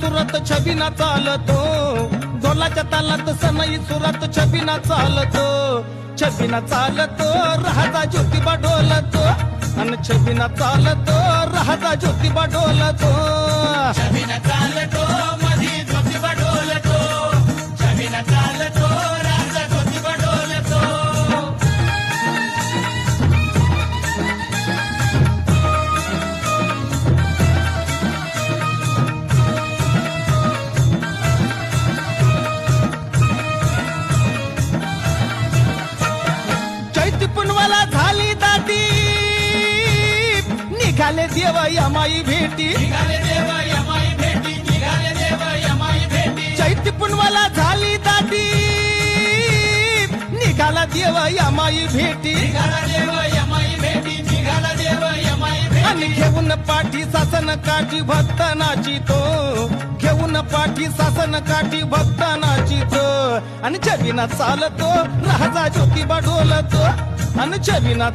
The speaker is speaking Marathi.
सुरत छबिना चालतो. झोलाच्या तालात सनई सुरत छबिना चालतो. छबिना चालतो राहता ज्योतिबा डोलतो आणि छबिना चालतो राहता ज्योतिबा डोलतो चैती पुनवाला झाली दाटी. निघाले देव यमाई भेटी. निघाले देव यमाई भेटी. निघाले देव यमाई भेटी. चैती पुनवाला झाली दाटी. निघाला देव यमाई भेटी. निघाला देव यमाई भेटी. निघाला देव यमाई भेटी. आणि घेऊन पाठी सासन काठी भक्तानाची तो. घेऊन पाठी सासन काठी भक्तानाची तो. आणि छबिना चालतो राजा ज्योतिबा डोलतो. आणि छबिना